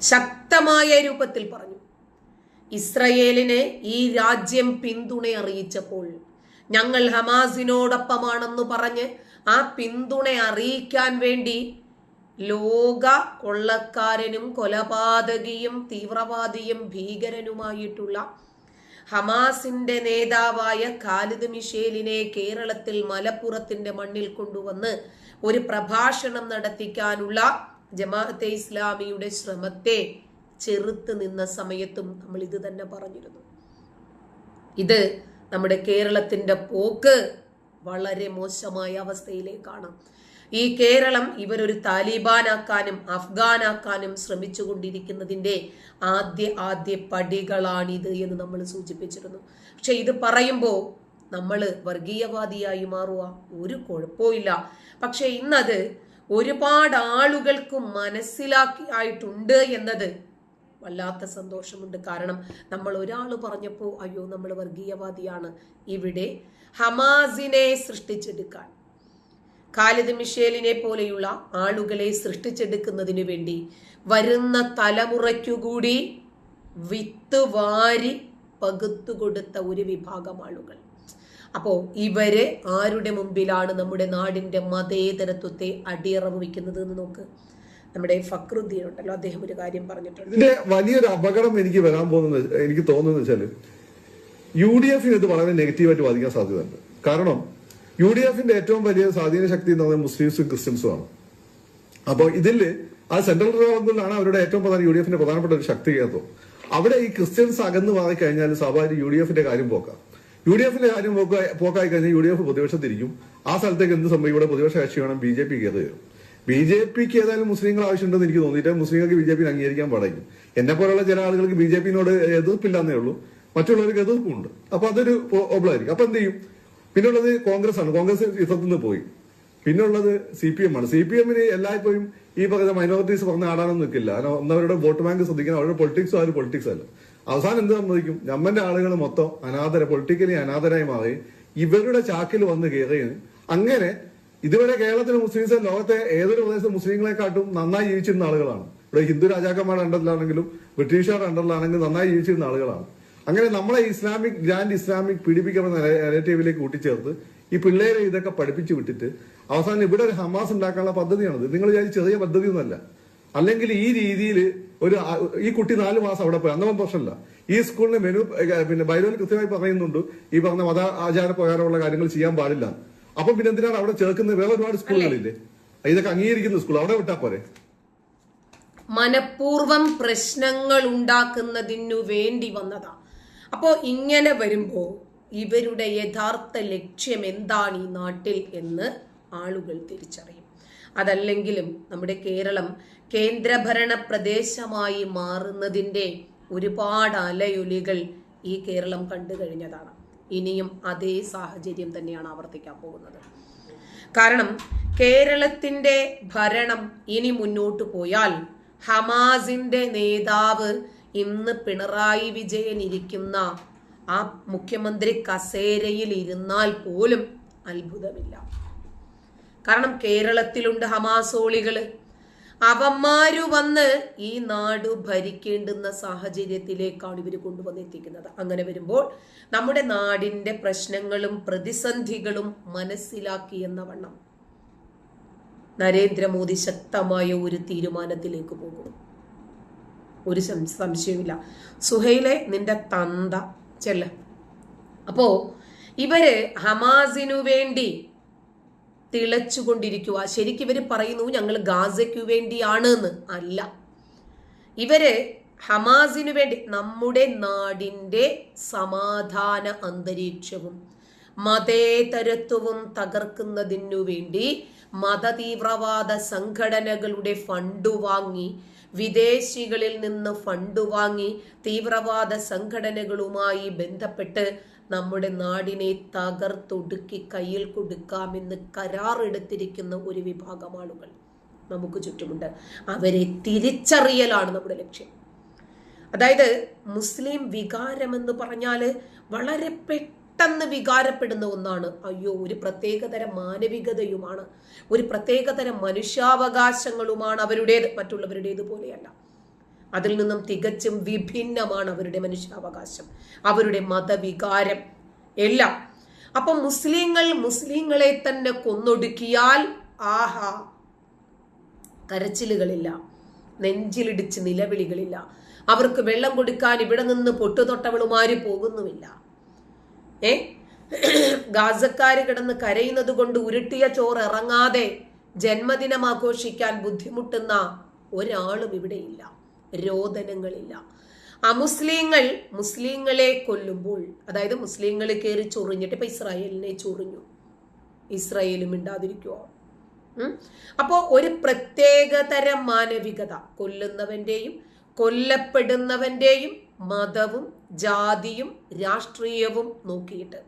ശക്തമായ രൂപത്തിൽ പറഞ്ഞു. ഇസ്രയേലിനെ ഈ രാജ്യം പിന്തുണ അറിയിച്ചപ്പോൾ ഞങ്ങൾ ഹമാസിനോടൊപ്പമാണെന്ന് പറഞ്ഞ് ആ പിന്തുണ അറിയിക്കാൻ വേണ്ടി ലോക കൊള്ളക്കാരനും കൊലപാതകിയും തീവ്രവാദിയും ഭീകരനുമായിട്ടുള്ള ഹമാസിന്റെ നേതാവായ ഖാലിദ് മിഷേലിനെ കേരളത്തിൽ മലപ്പുറത്തിന്റെ മണ്ണിൽ കൊണ്ടുവന്ന് ഒരു പ്രഭാഷണം നടത്തിക്കാനുള്ള ജമാഅത്തെ ഇസ്ലാമിയുടെ ശ്രമത്തെ ചെറുത്ത് നിന്ന സമയത്തും നമ്മൾ ഇത് തന്നെ പറഞ്ഞിരുന്നു. ഇത് നമ്മുടെ കേരളത്തിന്റെ പോക്ക് വളരെ മോശമായ അവസ്ഥയിലേക്കാണ്. ഈ കേരളം ഇവരൊരു താലിബാനാക്കാനും അഫ്ഗാനാക്കാനും ശ്രമിച്ചുകൊണ്ടിരിക്കുന്നതിന്റെ ആദ്യ ആദ്യ പടികളാണിത് എന്ന് നമ്മൾ സൂചിപ്പിച്ചിരുന്നു. പക്ഷെ ഇത് പറയുമ്പോൾ നമ്മൾ വർഗീയവാദിയായി മാറുക ഒരു കുഴപ്പമില്ല പക്ഷേ ഇന്നത് ഒരുപാട് ആളുകൾക്ക് മനസ്സിലാക്കി ആയിട്ടുണ്ട് എന്നത് വല്ലാത്ത സന്തോഷമുണ്ട്. കാരണം നമ്മൾ ഒരാൾ പറഞ്ഞപ്പോൾ അയ്യോ നമ്മൾ വർഗീയവാദിയാണ്. ഇവിടെ ഹമാസിനെ സൃഷ്ടിച്ചെടുക്കാൻ ഖാലിദ് മിഷേലിനെ പോലെയുള്ള ആളുകളെ സൃഷ്ടിച്ചെടുക്കുന്നതിനു വേണ്ടി വരുന്ന തലമുറയ്ക്കുകൂടി വിത്ത് വാരി പകുത്തുകൊടുത്ത ഒരു വിഭാഗം ആളുകൾ. അപ്പോ ഇവർ ആരുടെ മുമ്പിലാണ് നമ്മുടെ നാടിന്റെ മതേതരത്വത്തെ അടിയറവ് വയ്ക്കുന്നത് എന്ന് നോക്ക്. നമ്മുടെ ഫക്രുദ്ദീൻ ഉണ്ടല്ലോ അദ്ദേഹം ഒരു കാര്യം പറഞ്ഞിട്ടുണ്ട്. ഇതിന്റെ വലിയൊരു അപകടം എനിക്ക് വരാൻ പോകുന്നത് എനിക്ക് തോന്നുന്നത് വെച്ചാൽ യു ഡി എഫിന് ഇത് വളരെ നെഗറ്റീവായിട്ട് ബാധിക്കാൻ സാധ്യതയുണ്ട്. കാരണം യു ഡി എഫിന്റെ ഏറ്റവും വലിയ സ്വാധീന ശക്തി എന്ന് പറയുന്നത് മുസ്ലിംസും ക്രിസ്ത്യൻസും ആണ് അപ്പോൾ ഇതിൽ ആ സെൻട്രൽ ഗവൺമെന്റിലാണ് അവരുടെ ഏറ്റവും പ്രധാന യു ഡി എഫിന്റെ പ്രധാനപ്പെട്ട ഒരു ശക്തി കേന്ദ്രം. അവിടെ ഈ ക്രിസ്ത്യൻസ് അകന്ന് മാറി കഴിഞ്ഞാൽ സ്വാഭാവിക യു ഡി എഫിന്റെ കാര്യം പോക്കാം. യു ഡി എഫിന്റെ കാര്യം പോക്ക പോക്കായി കഴിഞ്ഞാൽ യു ഡി എഫ് പ്രതിപക്ഷത്തിരിക്കും. ആ സ്ഥലത്തേക്ക് എന്ത് സംഭവം ഇവിടെ പ്രതിപക്ഷ കക്ഷി വേണം ബി ജെ പിക്ക് വരും ബി ജെ പിക്ക് ഏതായാലും മുസ്ലിങ്ങൾ ആവശ്യമുണ്ടെന്ന് എനിക്ക് തോന്നിയിട്ട് മുസ്ലിങ്ങൾക്ക് ബി ജെ പി അംഗീകരിക്കാൻ പാടായിരിക്കും. എന്നെ പോലുള്ള ചില ആളുകൾക്ക് ബി ജെ പിന്നോട് എതിർപ്പില്ലാന്നേ ഉള്ളൂ. മറ്റുള്ളവർക്ക് എതിർപ്പുണ്ട്. അപ്പൊ അതൊരു പ്രോബ്ലം ആയിരിക്കും. അപ്പൊ എന്ത് ചെയ്യും? പിന്നുള്ളത് കോൺഗ്രസ് ആണ് കോൺഗ്രസ് യുദ്ധത്തിൽ നിന്ന് പോയി. പിന്നുള്ളത് സി പി എം ആണ്. സി പി എമ്മിന് എല്ലായ്പ്പോഴും ഈ പറഞ്ഞ മൈനോറിറ്റീസ് പറഞ്ഞ ആടാനൊന്നും നിൽക്കില്ല. ഒന്നവരുടെ വോട്ട് ബാങ്ക് ശ്രദ്ധിക്കണം അവരുടെ പൊളിറ്റിക്സും ആ ഒരു പൊളിറ്റിക്സ് അല്ല. അവസാനം എന്ത് സംഭവിക്കും? നമ്മന്റെ ആളുകൾ മൊത്തം അനാഥര പൊളിറ്റിക്കലി അനാഥരായി മാറി ഇവരുടെ ചാക്കിൽ വന്ന് കയറുകയും അങ്ങനെ ഇതുവരെ കേരളത്തിലെ മുസ്ലിംസ് ലോകത്തെ ഏതൊരു പ്രദേശത്തെ മുസ്ലിങ്ങളെക്കാട്ടും നന്നായി ജീവിച്ചിരുന്ന ആളുകളാണ്. ഇവിടെ ഹിന്ദു രാജാക്കന്മാരുടെ അണ്ടറിലാണെങ്കിലും ബ്രിട്ടീഷുകാരുടെ അണ്ടറിലാണെങ്കിലും നന്നായി ജീവിച്ചിരുന്ന ആളുകളാണ്. അങ്ങനെ നമ്മളെ ഇസ്ലാമിക് ഗ്രാൻഡ് ഇസ്ലാമിക് പീഡിപ്പിക്കപ്പെടുന്ന നെഗറ്റീവിലേക്ക് കൂട്ടിച്ചേർത്ത് ഈ പിള്ളേരെ ഇതൊക്കെ പഠിപ്പിച്ചു വിട്ടിട്ട് അവസാനം ഇവിടെ ഒരു ഹമാസ് ഉണ്ടാക്കാനുള്ള പദ്ധതിയാണത്. നിങ്ങൾ വിചാരിച്ച ചെറിയ പദ്ധതിയൊന്നുമല്ല. അല്ലെങ്കിൽ ഈ രീതിയിൽ ഒരു ഈ കുട്ടി നാല് മാസം അവിടെ പോയി. അന്നവൻ പ്രശ്നമില്ല. ഈ സ്കൂളിന്റെ മെനു പിന്നെ ബൈലോയിൽ കൃത്യമായി പറയുന്നുണ്ട്. ഈ പറഞ്ഞ മത ആചാര പ്രകാരമുള്ള കാര്യങ്ങൾ ചെയ്യാൻ പാടില്ല. അപ്പൊ പിന്നെ എന്തിനാണ് അവിടെ ചേർക്കുന്നത്? വേറെ ഒരുപാട് സ്കൂളുകളില്ലേ? ഇതൊക്കെ അംഗീകരിക്കുന്ന സ്കൂൾ. അവിടെ വിട്ടാ പോരെ? മനപൂർവം പ്രശ്നങ്ങൾ ഉണ്ടാക്കുന്നതിനു വേണ്ടി വന്നതാ. അപ്പോൾ ഇങ്ങനെ വരുമ്പോൾ ഇവരുടെ യഥാർത്ഥ ലക്ഷ്യം എന്താണ് ഈ നാട്ടിൽ എന്ന് ആളുകൾ തിരിച്ചറിയും. അതല്ലെങ്കിലും നമ്മുടെ കേരളം കേന്ദ്രഭരണ പ്രദേശമായി മാറുന്നതിന്റെ ഒരുപാട് അലയൊലികൾ ഈ കേരളം കണ്ടു കഴിഞ്ഞതാണ്. ഇനിയും അതേ സാഹചര്യം തന്നെയാണ് ആവർത്തിക്കാൻ പോകുന്നത്. കാരണം കേരളത്തിന്റെ ഭരണം ഇനി മുന്നോട്ട് പോയാൽ ഹമാസിന്റെ നേതാവ് ഇന്ന് പിണറായി വിജയൻ ഇരിക്കുന്ന ആ മുഖ്യമന്ത്രി കസേരയിൽ ഇരുന്നാൽ പോലും അത്ഭുതമില്ല. കാരണം കേരളത്തിലുണ്ട് ഹമാസോളികൾ അവന്മാരു വന്ന് ഈ നാട് ഭരിക്കേണ്ടുന്ന സാഹചര്യത്തിലേക്കാണ് ഇവർ കൊണ്ടുവന്നെത്തിക്കുന്നത്. അങ്ങനെ വരുമ്പോൾ നമ്മുടെ നാടിന്റെ പ്രശ്നങ്ങളും പ്രതിസന്ധികളും മനസ്സിലാക്കി എന്ന വണ്ണം നരേന്ദ്രമോദി ശക്തമായ ഒരു തീരുമാനത്തിലേക്ക് പോകും. ഒരു സംശയമില്ല സുഹൈലെ നിന്റെ തന്ത ചെല്ല. അപ്പോ ഇവർ ഹമാസിനു വേണ്ടി തിളച്ചുകൊണ്ടിരിക്കുക. ശരിക്കും ഇവർ പറയുന്നു ഞങ്ങൾ ഗാസയ്ക്ക് വേണ്ടിയാണ് എന്ന് അല്ല. ഇവർ ഹമാസിനു വേണ്ടി നമ്മുടെ നാടിന്റെ സമാധാന അന്തരീക്ഷവും മതേതരത്വവും തകർക്കുന്നതിനു വേണ്ടി മതതീവ്രവാദ സംഘടനകളുടെ ഫണ്ട് വാങ്ങി വിദേശികളിൽ നിന്ന് ഫണ്ട് വാങ്ങി തീവ്രവാദ സംഘടനകളുമായി ബന്ധപ്പെട്ട് നമ്മുടെ നാടിനെ തകർത്തൊടുക്കി കയ്യിൽ കൊടുക്കാമെന്ന് കരാറെടുത്തിരിക്കുന്ന ഒരു വിഭാഗം ആളുകൾ നമുക്ക് ചുറ്റുമുണ്ട്. അവരെ തിരിച്ചറിയലാണ് നമ്മുടെ ലക്ഷ്യം. അതായത് മുസ്ലിം വികാരം എന്ന് പറഞ്ഞാൽ വളരെ പെട്ടെന്ന് വികാരപ്പെടുന്ന ഒന്നാണ്. അയ്യോ ഒരു പ്രത്യേകതരം മാനവികതയുമാണ്. ഒരു പ്രത്യേകതരം മനുഷ്യാവകാശങ്ങളുമാണ് അവരുടേത്. മറ്റുള്ളവരുടേത് പോലെയല്ല. അതിൽ നിന്നും തികച്ചും വിഭിന്നമാണ് അവരുടെ മനുഷ്യാവകാശം അവരുടെ മതവികാരം എല്ലാം. അപ്പൊ മുസ്ലിങ്ങൾ മുസ്ലിങ്ങളെ തന്നെ കൊന്നൊടുക്കിയാൽ ആഹാ കരച്ചിലുകളില്ല നെഞ്ചിലിടിച്ച് നിലവിളികളില്ല. അവർക്ക് വെള്ളം കൊടുക്കാൻ ഇവിടെ നിന്ന് പൊട്ടുതൊട്ടവളുമാര് പോകുന്നുമില്ല. ഏ? ഗാസക്കാര് കിടന്ന് കരയുന്നത് കൊണ്ട് ഉരുട്ടിയ ചോറ് ഇറങ്ങാതെ ജന്മദിനം ആഘോഷിക്കാൻ ബുദ്ധിമുട്ടുന്ന ഒരാളും ഇവിടെയില്ല. രോദനങ്ങളില്ല. അമുസ്ലിങ്ങൾ മുസ്ലിങ്ങളെ കൊല്ലുമ്പോൾ അതായത് മുസ്ലിങ്ങൾ കയറി ചൊറിഞ്ഞിട്ട് ഇപ്പൊ ഇസ്രായേലിനെ ചൊറിഞ്ഞു. ഇസ്രായേലും ഇണ്ടാതിരിക്കുവോ അപ്പോൾ അപ്പോ ഒരു പ്രത്യേകതരം മാനവികത. കൊല്ലുന്നവന്റെയും കൊല്ലപ്പെടുന്നവന്റെയും മതവും ജാതിയും രാഷ്ട്രീയവും നോക്കിയിട്ട്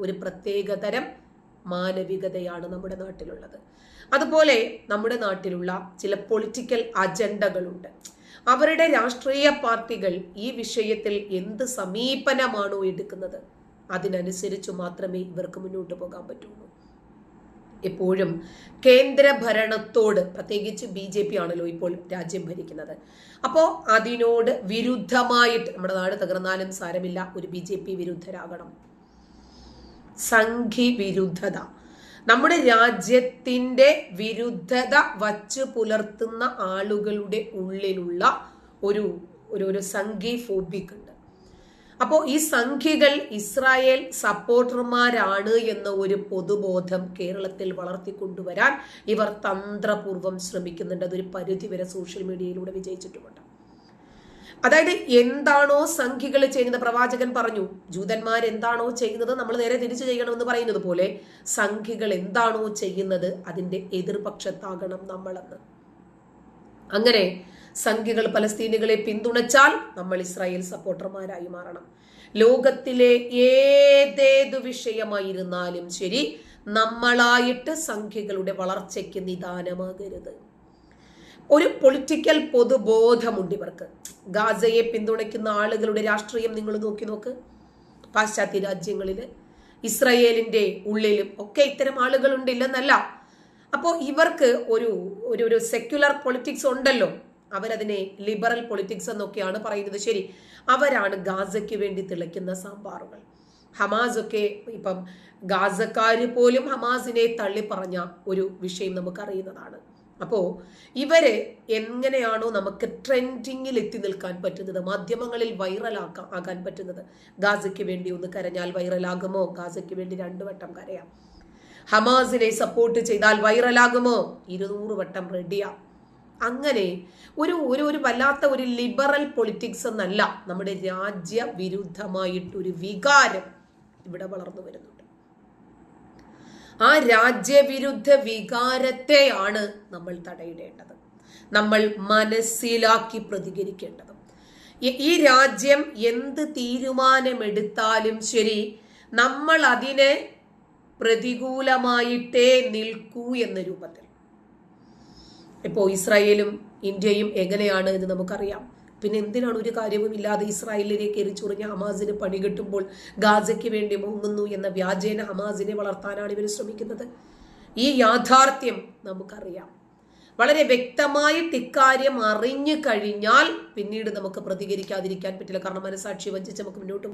ഒരു പ്രത്യേകതരം മാനവികതയാണ് നമ്മുടെ നാട്ടിലുള്ളത്. അതുപോലെ നമ്മുടെ നാട്ടിലുള്ള ചില പൊളിറ്റിക്കൽ അജണ്ടകളുണ്ട് അവരുടെ രാഷ്ട്രീയ പാർട്ടികൾ ഈ വിഷയത്തിൽ എന്ത് സമീപനമാണോ എടുക്കുന്നത്? അതിനനുസരിച്ച് മാത്രമേ ഇവർക്ക് മുന്നോട്ട് പോകാൻ പറ്റുള്ളൂ. എപ്പോഴും കേന്ദ്ര ഭരണത്തോട് പ്രത്യേകിച്ച് ബി ജെ പി ആണല്ലോ ഇപ്പോൾ രാജ്യം ഭരിക്കുന്നത്. അപ്പോൾ അതിനോട് വിരുദ്ധമായിട്ട് നമ്മുടെ നാട് തകർന്നാലും സാരമില്ല ഒരു ബി ജെ പി വിരുദ്ധരാകണം. സംഘി വിരുദ്ധത. നമ്മുടെ രാജ്യത്തിന്റെ വിരുദ്ധത വച്ചു പുലർത്തുന്ന ആളുകളുടെ ഉള്ളിലുള്ള ഒരു ഒരു ഒരു സംഘി ഫോബിക് ഉണ്ട്. അപ്പോൾ ഈ സംഖ്യകൾ ഇസ്രായേൽ സപ്പോർട്ടർമാരാണ് എന്ന ഒരു പൊതുബോധം കേരളത്തിൽ വളർത്തിക്കൊണ്ടുവരാൻ ഇവർ തന്ത്രപൂർവം ശ്രമിക്കുന്നുണ്ട്. അതൊരു പരിധിവരെ സോഷ്യൽ മീഡിയയിലൂടെ വിജയിച്ചിട്ടുമുണ്ട്. അതായത് എന്താണോ സംഖ്യകൾ ചെയ്യുന്നത് പ്രവാചകൻ പറഞ്ഞു. ജൂതന്മാർ എന്താണോ ചെയ്യുന്നത് നമ്മൾ നേരെ തിരിച്ചു ചെയ്യണമെന്ന് പറയുന്നത് പോലെ സംഖ്യകൾ എന്താണോ ചെയ്യുന്നത് അതിന്റെ എതിർപക്ഷത്താകണം നമ്മളെന്ന്. അങ്ങനെ സംഖ്യകൾ പലസ്തീനുകളെ പിന്തുണച്ചാൽ നമ്മൾ ഇസ്രായേൽ സപ്പോർട്ടർമാരായി മാറണം. ലോകത്തിലെ ഏതേതു വിഷയമായിരുന്നാലും ശരി നമ്മളായിട്ട് സംഖ്യകളുടെ വളർച്ചയ്ക്ക് നിദാനമാകരുത്. ഒരു പൊളിറ്റിക്കൽ പൊതുബോധമുണ്ട് ഇവർക്ക്. ഗാസയെ പിന്തുണയ്ക്കുന്ന ആളുകളുടെ രാഷ്ട്രീയം നിങ്ങൾ നോക്കി നോക്ക്. പാശ്ചാത്യ രാജ്യങ്ങളിൽ ഇസ്രയേലിന്റെ ഉള്ളിലും ഒക്കെ ഇത്തരം ആളുകളുണ്ട് ഇല്ലെന്നല്ല. അപ്പോൾ ഇവർക്ക് ഒരു ഒരു ഒരു സെക്യുലർ പൊളിറ്റിക്സ് ഉണ്ടല്ലോ. അവരതിനെ ലിബറൽ പൊളിറ്റിക്സ് എന്നൊക്കെയാണ് പറയുന്നത്. ശരി അവരാണ് ഗാസയ്ക്ക് വേണ്ടി തിളയ്ക്കുന്ന സാമ്പാറുകൾ. ഹമാസ് ഒക്കെ ഇപ്പം ഗാസക്കാർ പോലും ഹമാസിനെ തള്ളിപ്പറഞ്ഞ ഒരു വിഷയം നമുക്കറിയുന്നതാണ്. അപ്പോ ഇവർ എങ്ങനെയാണോ നമുക്ക് ട്രെൻഡിങ്ങിൽ എത്തി നിൽക്കാൻ പറ്റുന്നത് മാധ്യമങ്ങളിൽ വൈറലാക്കാൻ ആകാൻ പറ്റുന്നത്? ഗാസയ്ക്ക് വേണ്ടി ഒന്ന് കരഞ്ഞാൽ വൈറലാകുമോ ഗാസയ്ക്ക് വേണ്ടി രണ്ടു വട്ടം കരയാം. ഹമാസിനെ സപ്പോർട്ട് ചെയ്താൽ വൈറലാകുമോ ഇരുന്നൂറ് വട്ടം റെഡിയാ അങ്ങനെ ഒരു ഒരു ഒരു വല്ലാത്ത ഒരു ലിബറൽ പൊളിറ്റിക്സ് എന്നല്ല നമ്മുടെ രാജ്യ വിരുദ്ധമായിട്ടൊരു വികാരം ഇവിടെ വളർന്നു വരുന്നുണ്ട് ആ രാജ്യവിരുദ്ധ വികാരത്തെയാണ് നമ്മൾ തടയിടേണ്ടത്. നമ്മൾ മനസ്സിലാക്കി പ്രതികരിക്കേണ്ടത്. ഈ- രാജ്യം എന്ത് തീരുമാനമെടുത്താലും ശരി നമ്മൾ അതിനെ പ്രതികൂലമായിട്ടേ നിൽക്കൂ എന്ന രൂപത്തിൽ. ഇപ്പോൾ ഇസ്രായേലും ഇന്ത്യയും എങ്ങനെയാണ് എന്ന് നമുക്കറിയാം. പിന്നെ എന്തിനാണ് ഒരു കാര്യവും ഇല്ലാതെ ഇസ്രായേലിലേക്ക് എരിച്ചുറിഞ്ഞ ഹമാസിന് പണി കിട്ടുമ്പോൾ ഗാസയ്ക്ക് വേണ്ടി മുങ്ങുന്നു എന്ന വ്യാജേന ഹമാസിനെ വളർത്താനാണ് ഇവർ ശ്രമിക്കുന്നത്? ഈ യാഥാർത്ഥ്യം നമുക്കറിയാം. വളരെ വ്യക്തമായിട്ട് ഇക്കാര്യം അറിഞ്ഞു കഴിഞ്ഞാൽ പിന്നീട് നമുക്ക് പ്രതികരിക്കാതിരിക്കാൻ പറ്റില്ല. കാരണം മനസാക്ഷി വഞ്ചിച്ച് നമുക്ക് മുന്നോട്ട്